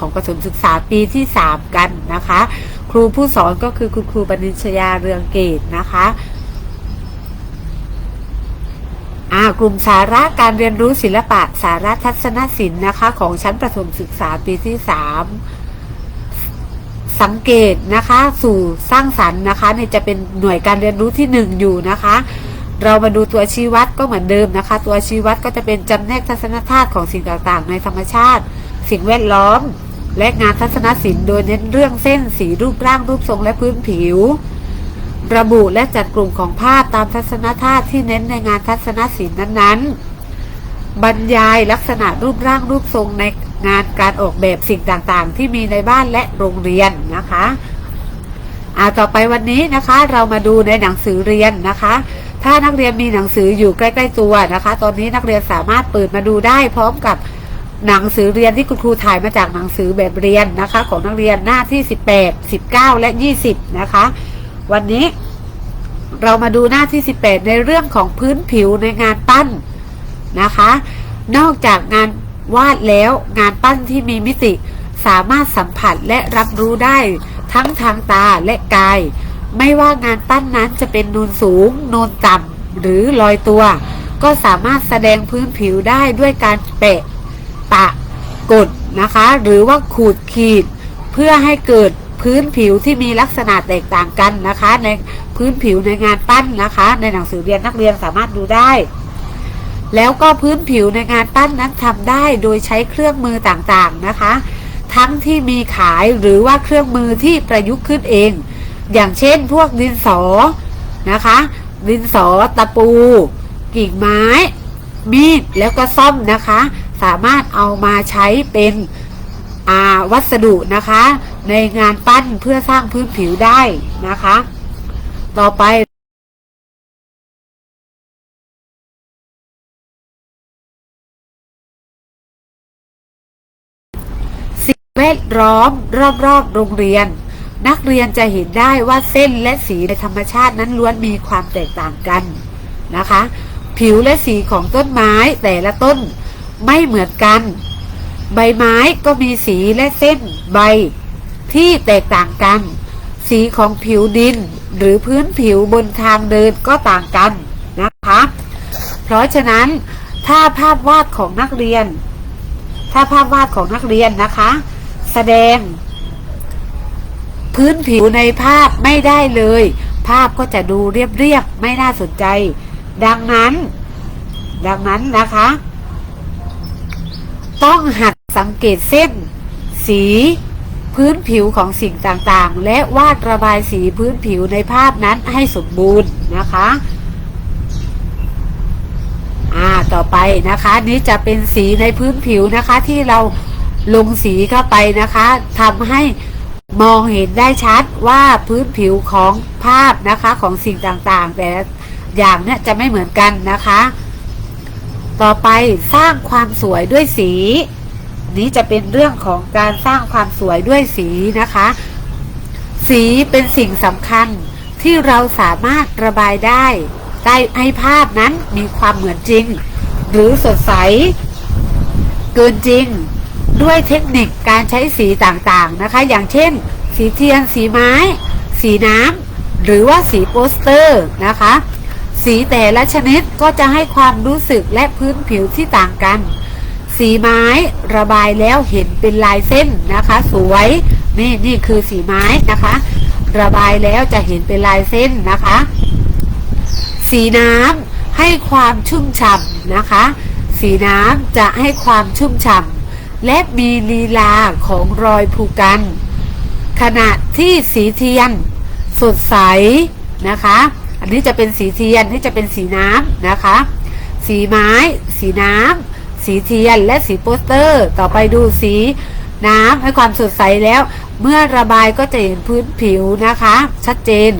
ของประถมศึกษาปีที่ 3 กันนะคะ ครูผู้สอนก็คือคุณครูปณิชยาเรืองเกตนะคะกลุ่มสาระการเรียนรู้ศิลปะสาระทัศนศิลป์นะคะ ของชั้นประถมศึกษาปีที่ 3 สังเกตนะคะ สู่สร้างสรรค์นะคะเนี่ยจะเป็นหน่วยการเรียนรู้ที่ 1 อยู่นะคะ เรามาดูตัวชี้วัดก็เหมือนเดิมนะคะ ตัวชี้วัดก็จะเป็นจำแนกทัศนธาตุของสิ่งต่างๆ ในธรรมชาติ สิ่งแวดล้อม และงานทัศนศิลป์โดยเน้นเรื่องเส้นสีรูปร่างรูปทรงและพื้นผิว ระบุและจัดกลุ่มของภาพตามทัศนธาตุที่เน้นในงานทัศนศิลป์นั้นๆ บรรยายลักษณะรูปร่างรูปทรงในงานการออกแบบสิ่งต่างๆ ที่มีในบ้านและโรงเรียนนะคะอ่าต่อไปวันนี้นะคะเรามาดูในหนังสือเรียนนะคะ ถ้านักเรียนมีหนังสืออยู่ใกล้ ๆ ตัวนะคะ ตอนนี้นักเรียนสามารถเปิดมาดูได้พร้อมกับ หนังสือเรียนที่คุณครูถ่ายมาจากหนังสือแบบเรียนนะคะ ของนักเรียนหน้าที่ 18 19 และ 20 นะคะ วันนี้เรามาดูหน้าที่ 18 ในเรื่องของพื้นผิวในงานปั้นนะคะ นอกจากงานวาดแล้วงานปั้นที่มีมิติสามารถสัมผัสและรับรู้ได้ทั้งทางตาและกาย ไม่ว่างานปั้นนั้นจะเป็นนูนสูง นูนต่ำหรือลอยตัว ก็สามารถแสดงพื้นผิวได้ด้วยการแปะ ปะกดนะคะ หรือว่าขูดขีด เพื่อให้เกิดพื้นผิวที่มีลักษณะแตกต่างกันนะคะ ในพื้นผิวในงานปั้นนะคะ ในหนังสือเรียนนักเรียนสามารถดูได้ แล้วก็พื้นผิวในงานปั้นนั้นทำได้โดยใช้เครื่องมือต่างๆนะคะ ทั้งที่มีขายหรือว่าเครื่องมือที่ประยุกต์ขึ้นเอง อย่างเช่น พวกดินสอนะคะ ดินสอตะปู กิ่งไม้ มีดแล้วก็ซ่อมนะคะ สามารถเอามาใช้เป็นวัสดุนะคะ ในงานปั้นเพื่อสร้างพื้นผิวได้นะคะ ต่อไปสิ่งแวดล้อมรอบๆโรงเรียน นักเรียนจะเห็นได้ว่าเส้นและสีในธรรมชาตินั้นล้วนมีความแตกต่างกันนะคะ ผิวและสีของต้นไม้แต่ละต้น ไม่เหมือนกัน ใบไม้ก็มีสีและเส้นใบที่แตกต่างกัน สีของผิวดิน หรือพื้นผิวบนทางเดินก็ต่างกันนะคะ เพราะฉะนั้นถ้าภาพวาดของนักเรียน ถ้าภาพวาดของนักเรียนนะคะ แสดง พื้นผิวในภาพไม่ได้เลย ภาพก็จะดูเรียบๆไม่น่าสนใจ ดังนั้น ดังนั้นนะคะ ต้องหัดสังเกตเส้น สี พื้นผิวของสิ่งต่างๆ และวาดระบายสีพื้นผิวในภาพนั้นให้สมบูรณ์นะคะอ่าต่อไปนะคะ นี้จะเป็นสีในพื้นผิวนะคะ ที่เราลงสีเข้าไปนะคะทำให้มองเห็นได้ชัดว่าพื้นผิวของภาพนะคะของสิ่งต่างๆ แต่อย่างเนี่ยจะไม่เหมือนกันนะคะ ต่อไปสร้างความสวยด้วยสี นี้จะเป็นเรื่องของการสร้างความสวยด้วยสีนะคะ สีเป็นสิ่งสำคัญที่เราสามารถระบายได้ได้ให้ภาพนั้นมีความเหมือนจริง หรือสดใส เกินจริง ด้วยเทคนิคการใช้สีต่างๆนะคะ อย่างเช่น สีเทียน สีไม้ สีน้ำหรือว่าสีโปสเตอร์นะคะ สีแต่ละชนิดก็จะให้ความรู้สึกและพื้นผิวที่ต่างกัน สีไม้ระบายแล้วเห็นเป็นลายเส้นนะคะ สวยนี่นี่คือสีไม้นะคะ ระบายแล้วจะเห็นเป็นลายเส้นนะคะ สีน้ำให้ความชุ่มฉ่ำนะคะ สีน้ำจะให้ความชุ่มฉ่ำและมีลีลาของรอยภูกัน ขณะที่สีเทียน สดใสนะคะ อันนี้จะเป็นสีเทียนนี่จะเป็นสีน้ำนะคะ สีไม้ สีน้ำสีเทียนและสีโปสเตอร์ ต่อไปดูสีน้ำให้ความสดใสแล้ว เมื่อระบายก็จะเห็นพื้นผิวนะคะ ชัดเจน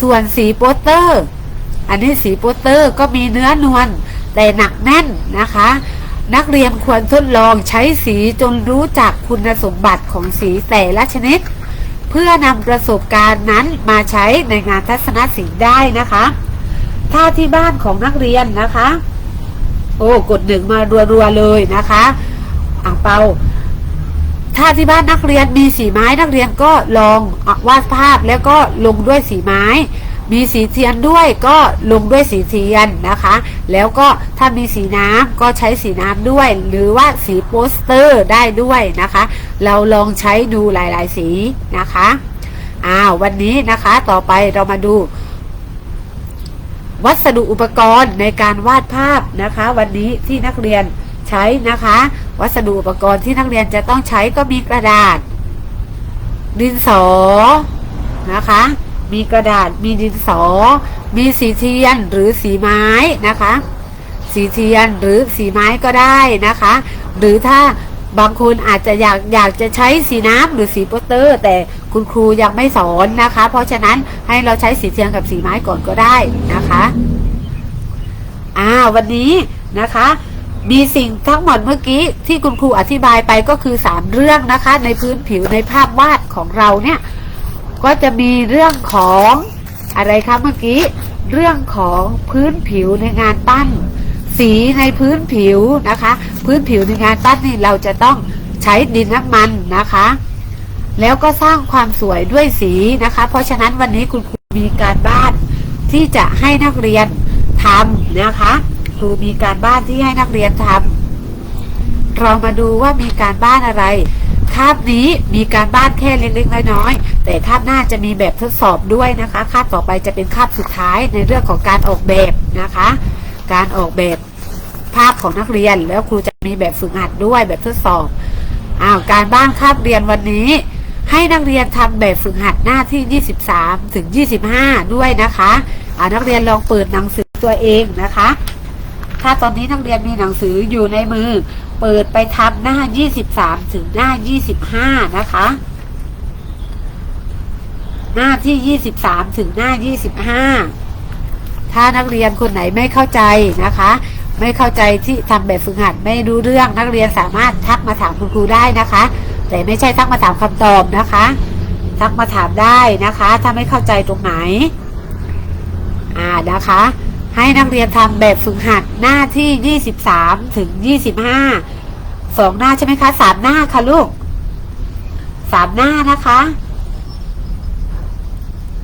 ส่วนสีโปสเตอร์ อันนี้สีโปสเตอร์ก็มีเนื้อนวลแต่หนักแน่นนะคะ นักเรียนควรทดลองใช้สีจนรู้จักคุณสมบัติของสีแต่ละชนิด เพื่อนำประสบการณ์นั้นมาใช้ในงานทัศนศิลป์ได้นะคะ ถ้าที่บ้านของนักเรียนนะคะ โอ้กดหนึ่งมารัวๆเลยนะคะอ่างเปาถ้าที่บ้านนักเรียนมีสีไม้นักเรียนก็ลองอวาดภาพแล้วก็ลงด้วยสีไม้ มีสีเทียนด้วยก็ลงด้วยสีเทียนนะคะ แล้วก็ถ้ามีสีน้ำก็ใช้สีน้ำด้วย หรือว่าสีโปสเตอร์ได้ด้วยนะคะ เราลองใช้ดูหลาย ๆ สีนะคะอ้าววันนี้นะคะต่อไปเรามาดู วัสดุอุปกรณ์ในการวาดภาพนะคะ วันนี้ที่นักเรียนใช้นะคะ วัสดุอุปกรณ์ที่นักเรียนจะต้องใช้ก็มีกระดาษ ดินสอนะคะ มีกระดาษ มีดินสอ มีสีเทียนหรือสีไม้นะคะ สีเทียนหรือสีไม้ก็ได้นะคะ หรือถ้าบางคนอาจจะอยากอยากจะใช้สีน้ำหรือสีโปสเตอร์ แต่คุณครูยังไม่สอนนะคะ เพราะฉะนั้นให้เราใช้สีเทียนกับสีไม้ก่อนก็ได้นะคะอ่าวันนี้นะคะ มีสิ่งทั้งหมดเมื่อกี้ที่คุณครูอธิบายไปก็คือสามเรื่องนะคะ ในพื้นผิวในภาพวาดของเราเนี่ย ก็จะมีเรื่องของอะไรคะเมื่อกี้ เรื่องของพื้นผิวในงานปั้น สีในพื้นผิวนะคะ พื้นผิวในงานปั้นนี่เราจะต้องใช้ดินน้ำมันนะคะ แล้วก็สร้างความสวยด้วยสีนะคะ เพราะฉะนั้นวันนี้คุณครูมีการบ้านที่จะให้นักเรียนทำนะคะครูมีการบ้านที่ให้นักเรียนทำเรามาดูว่ามีการบ้านอะไร คาบนี้มีการบ้านแค่เล็กๆน้อยๆแต่คาบหน้าจะมีแบบทดสอบด้วยนะคะคาบต่อไปจะเป็นคาบสุดท้ายในเรื่องของการออกแบบนะคะ การออกแบบภาพของนักเรียน แล้วครูจะมีแบบฝึกหัดด้วยแบบทดสอบอ้าวการบ้านคาบเรียนวันนี้ ให้นักเรียนทำแบบฝึกหัดหน้าที่ 23 ถึง 25 ด้วยนะคะอ่านักเรียนลองเปิดหนังสือตัวเองนะคะ ถ้าตอนนี้นักเรียนมีหนังสืออยู่ในมือ เปิดไปทำหน้า 23 ถึงหน้า 25 นะคะ หน้าที่ 23 ถึงหน้า 25 ถ้านักเรียนคนไหนไม่เข้าใจนะคะ ไม่เข้าใจที่ทำแบบฝึกหัดไม่รู้เรื่องนักเรียนสามารถทักมาถามคุณครูได้นะคะ แต่ไม่ใช่ทักมาถามคำตอบนะคะ ทักมาถามได้นะคะ ถ้าไม่เข้าใจตรงไหน อ่านะคะ ให้นักเรียนทำแบบฝึกหัดหน้าที่ยี่สิบสามถึงยี่สิบห้าสองหน้าใช่ไหมคะสามหน้าค่ะลูกสามหน้านะคะ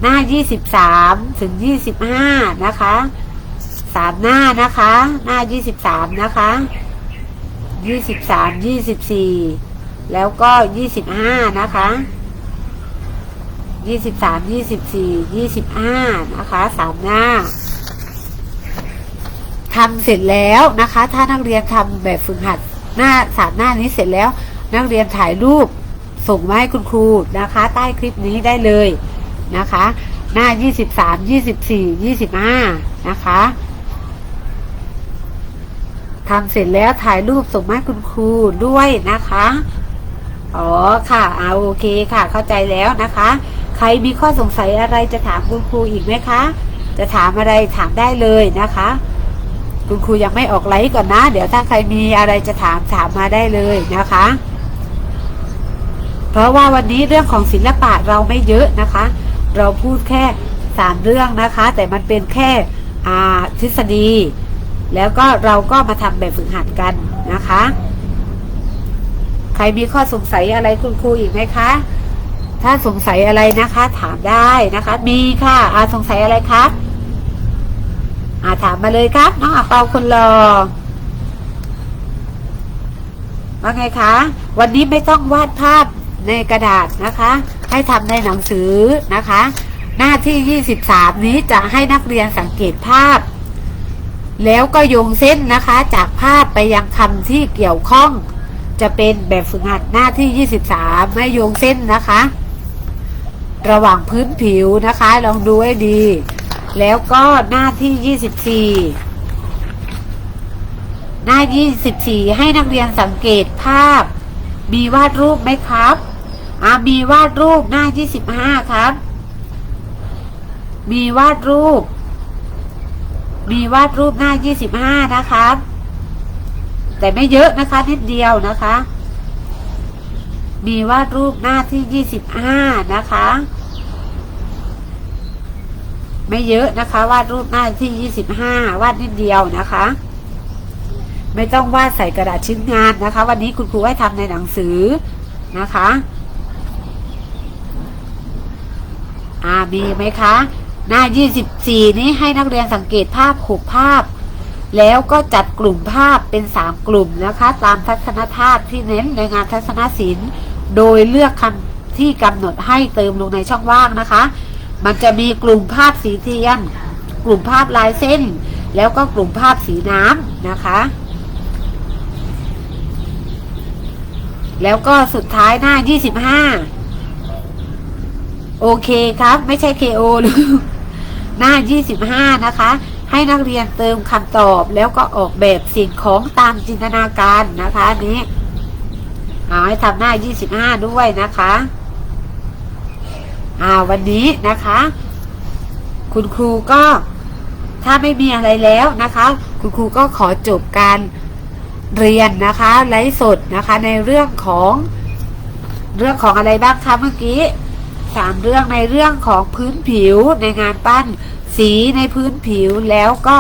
หน้ายี่สิบสามถึงยี่สิบห้านะคะสามหน้านะคะ หน้ายี่สิบสามนะคะยี่สิบสามยี่สิบสี่แล้วก็ยี่สิบห้านะคะยี่สิบสามยี่สิบสี่ยี่สิบห้านะคะสามหน้า ทำเสร็จแล้วนะคะ ถ้านักเรียนทำแบบฝึกหัดหน้าสามหน้านี้เสร็จแล้ว นักเรียนถ่ายรูปส่งมาให้คุณครูนะคะ ใต้คลิปนี้ได้เลยนะคะ หน้า 23 24 25 นะคะทำเสร็จแล้วถ่ายรูปส่งมาให้คุณครูด้วยนะคะ อ๋อค่ะเอาโอเคค่ะ เข้าใจแล้วนะคะ ใครมีข้อสงสัยอะไรจะถามคุณครูอีกไหมคะ จะถามอะไรถามได้เลยนะคะ คุณครูยังไม่ออกไลฟ์ก่อนนะ เดี๋ยวถ้าใครมีอะไรจะถามถามมาได้เลยนะคะ เพราะว่าวันนี้เรื่องของศิลปะเราไม่เยอะนะคะ เราพูดแค่สามเรื่องนะคะ แต่มันเป็นแค่ทฤษฎี แล้วก็เราก็มาทำแบบฝึกหัดกันนะคะ ใครมีข้อสงสัยอะไรคุณครูอีกไหมคะ ถ้าสงสัยอะไรนะคะ ถามได้นะคะ มีค่ะอาสงสัยอะไรครับ อาถามมาเลยครับ น้องอาเปาคนรอว่าไงคะ วันนี้ไม่ต้องวาดภาพในกระดาษนะคะ ให้ทำในหนังสือนะคะ หน้าที่ 23 นี้จะให้นักเรียนสังเกตภาพ แล้วก็โยงเส้นนะคะ จากภาพไปยังคำที่เกี่ยวข้อง จะเป็นแบบฝึกหัดหน้าที่ 23ไม่โยงเส้นนะคะ ระหว่างพื้นผิวนะคะ ลองดูให้ดี แล้วก็หน้าที่24หน้า24ให้นักเรียนสังเกตภาพ มีวาดรูปไหมครับอ่ามีวาดรูปหน้า25ครับ มีวาดรูป มีวาดรูปหน้า25นะครับ แต่ไม่เยอะนะคะนิดเดียวนะคะ มีวาดรูปหน้าที่25นะคะ ไม่เยอะนะคะ วาดรูปหน้าที่25วาดนิดเดียวนะคะ ไม่ต้องวาดใส่กระดาษชิ้นงานนะคะ วันนี้คุณครูให้ทำในหนังสือนะคะอ่ามีไหมคะ หน้า 24 นี้ให้นักเรียนสังเกตภาพ6ภาพ แล้วก็จัดกลุ่มภาพเป็น 3 กลุ่มนะคะ ตามทัศนธาตุที่เน้นในงานทัศนศิลป์ โดยเลือกคำที่กำหนดให้เติมลงในช่องว่างนะคะ มันจะมีกลุ่มภาพสีเทียน กลุ่มภาพลายเส้น แล้วก็กลุ่มภาพสีน้ำนะคะ แล้วก็สุดท้ายหน้า 25 โอเคครับ ไม่ใช่ KO หรือหน้า 25 นะคะ ให้นักเรียนเติมคำตอบแล้วก็ออกแบบสิ่งของตามจินตนาการนะคะนนี้เอาให้ทำหน้า 25 ด้วยนะคะ อ่าวันนี้นะคะ คุณครูก็ถ้าไม่มีอะไรแล้วนะคะ คุณครูก็ขอจบการเรียนนะคะไลฟ์สดนะคะ ในเรื่องของเรื่องของอะไรบ้างคะเมื่อกี้สามเรื่องในเรื่องของพื้นผิวในงานปั้น สีในพื้นผิวแล้วก็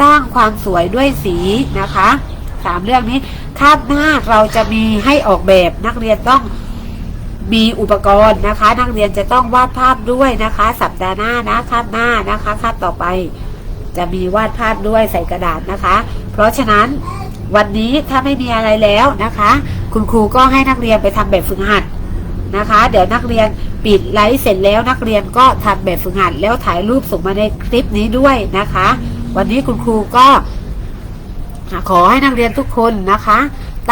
สร้างความสวยด้วยสีนะคะสามเรื่องนี้คาบหน้าเราจะมีให้ออกแบบนักเรียนต้อง มีอุปกรณ์นะคะ นักเรียนจะต้องวาดภาพด้วยนะคะ สัปดาห์หน้านะคาบหน้านะคะคาบต่อไป จะมีวาดภาพด้วยใส่กระดาษนะคะ เพราะฉะนั้นวันนี้ถ้าไม่มีอะไรแล้วนะคะ คุณครูก็ให้นักเรียนไปทำแบบฝึกหัดนะคะ เดี๋ยวนักเรียนปิดไลฟ์เสร็จแล้วนักเรียนก็ทำแบบฝึกหัดแล้วถ่ายรูปส่งมาในคลิปนี้ด้วยนะคะ วันนี้คุณครูก็ขอให้นักเรียนทุกคนนะคะ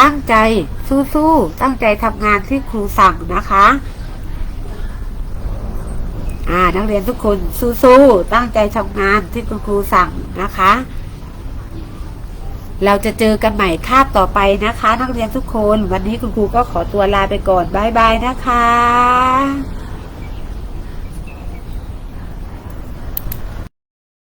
ตั้งใจสู้ๆตั้งใจทำงานที่ครูสั่งนะคะ อ่า นักเรียนทุกคนสู้ๆตั้งใจทำงานที่คุณครูสั่งนะคะ เราจะเจอกันใหม่คาบต่อไปนะคะ นักเรียนทุกคน วันนี้คุณครูก็ขอตัวลาไปก่อน บ๊ายบายนะคะ